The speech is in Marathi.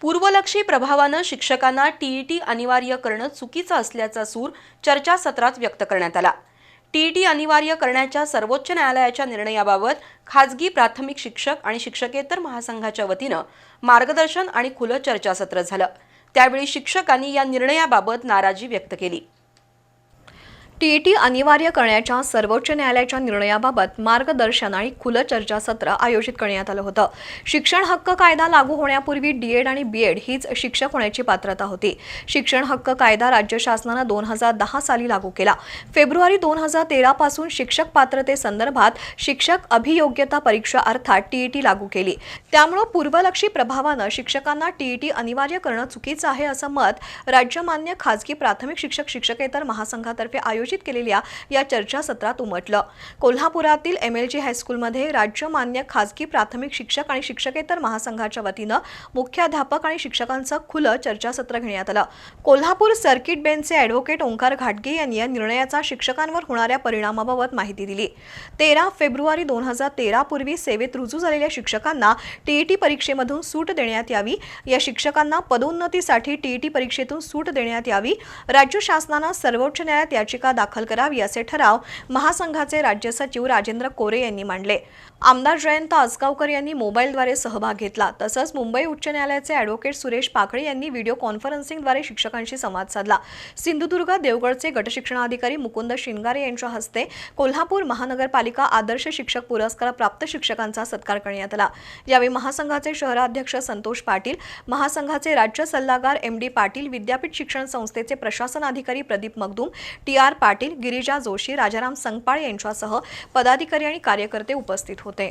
पूर्वलक्षी प्रभावानं शिक्षकांना टीईटी अनिवार्य करणं चुकीचं असल्याचा सूर चर्चासत्रात व्यक्त करण्यात आला. टीईटी अनिवार्य करण्याच्या सर्वोच्च न्यायालयाच्या निर्णयाबाबत खाजगी प्राथमिक शिक्षक आणि शिक्षकेतर महासंघाच्या वतीनं मार्गदर्शन आणि खुलं चर्चासत्र झालं. त्यावेळी शिक्षकांनी या निर्णयाबाबत नाराजी व्यक्त केली. टीईटी अनिवार्य करण्याच्या सर्वोच्च न्यायालयाच्या निर्णयाबाबत मार्गदर्शन आणि खुलं चर्चासत्र आयोजित करण्यात आलं होतं. शिक्षण हक्क कायदा लागू होण्यापूर्वी डीएड आणि बीएड हीच शिक्षक होण्याची पात्रता होती. शिक्षण हक्क कायदा राज्य शासनानं दोन हजार दहा साली लागू केला. फेब्रुवारी दोन हजार तेरापासून शिक्षक पात्रतेसंदर्भात शिक्षक अभियोग्यता परीक्षा अर्थात टीईटी लागू केली. त्यामुळं पूर्वलक्षी प्रभावानं शिक्षकांना टीईटी अनिवार्य करणं चुकीचं आहे असं मत राज्यमान्य खाजगी प्राथमिक शिक्षक शिक्षकेतर महासंघातर्फे आयोजित केलेल्या या चर्चासत्रात उमटलं. कोल्हापुरातील एम एल जी हायस्कूलमध्ये राज्यमान्य खाजगी प्राथमिक शिक्षक आणि शिक्षकेतर महासंघाच्या वतीनं मुख्याध्यापक आणि शिक्षकांचं खुलं चर्चासत्र घेण्यात आलं. कोल्हापूर सर्किट बेंचचे ॲडव्होकेट ओंकार घाटगे यांनी या निर्णयाचा शिक्षकांवर होणाऱ्या परिणामाबाबत माहिती दिली. तेरा फेब्रुवारी दोन हजार तेरा पूर्वी सेवेत रुजू झालेल्या शिक्षकांना टीईटी परीक्षेमधून सूट देण्यात यावी. या शिक्षकांना पदोन्नतीसाठी टीईटी परीक्षेतून सूट देण्यात यावी. राज्य शासनानं सर्वोच्च न्यायालयात याचिका दाखल करावी असे ठराव महासंघाचे राज्य सचिव राजेंद्र कोरे यांनी मांडले. आमदार जयंत आसगावकर यांनी मोबाईलद्वारे सहभाग घेतला. तसंच मुंबई उच्च न्यायालयाचे अॅडव्होकेट सुरेश पाकळे यांनी व्हिडिओ कॉन्फरन्सिंगद्वारे शिक्षकांशी संवाद साधला. सिंधुदुर्ग देवगडचे गटशिक्षणाधिकारी मुकुंद शिंगारे यांच्या हस्ते कोल्हापूर महानगरपालिका आदर्श शिक्षक पुरस्कार प्राप्त शिक्षकांचा सत्कार करण्यात आला. यावेळी महासंघाचे शहराध्यक्ष संतोष पाटील महासंघाचे राज्य सल्लागार एम डी पाटील विद्यापीठ शिक्षण संस्थेचे प्रशासन अधिकारी प्रदीप मगदूम टी आर पाटील गिरिजा जोशी राजाराम संगपाळ यांच्यासह पदाधिकारी आणि कार्यकर्ते उपस्थित होते.